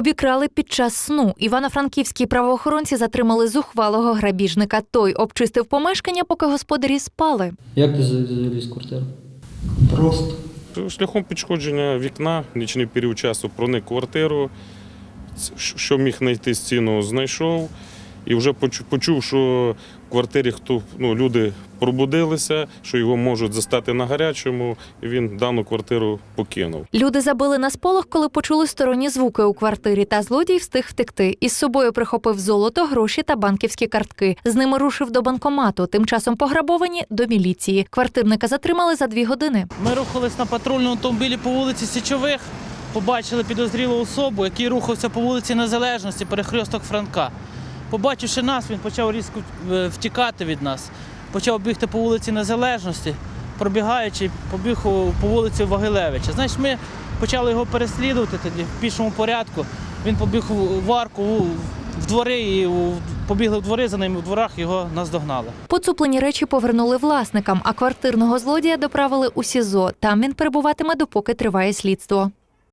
Обікрали під час сну. Івано-франківські правоохоронці затримали зухвалого грабіжника. Той обчистив помешкання, поки господарі спали. Як ти за- заліз в квартиру? Просто. Шляхом підшкодження вікна, нічний період часу проник квартиру, що міг знайти стіну, знайшов. І вже почу- почув, що в квартирі хто ну, люди пробудилися, що його можуть застати на гарячому, і він дану квартиру покинув. Люди забили на сполох, коли почули сторонні звуки у квартирі, та злодій встиг втекти. Із собою прихопив золото, гроші та банківські картки. З ними рушив до банкомату. Тим часом пограбовані до міліції. Квартирника затримали за дві години. Ми рухались на патрульному автомобілі по вулиці Січових, побачили підозрілу особу, який рухався по вулиці Незалежності, перехресток Франка. Побачивши нас, він почав різко е, втікати від нас, почав бігти по вулиці Незалежності, пробігаючи, побіг по вулиці Вагилевича. Значить, ми почали його переслідувати тоді в пішому порядку. Він побіг в арку в двори і побігли в двори за ним, у дворах його наздогнали. Поцуплені речі повернули власникам, а квартирного злодія доправили у СІЗО. Там він перебуватиме, допоки триває слідство.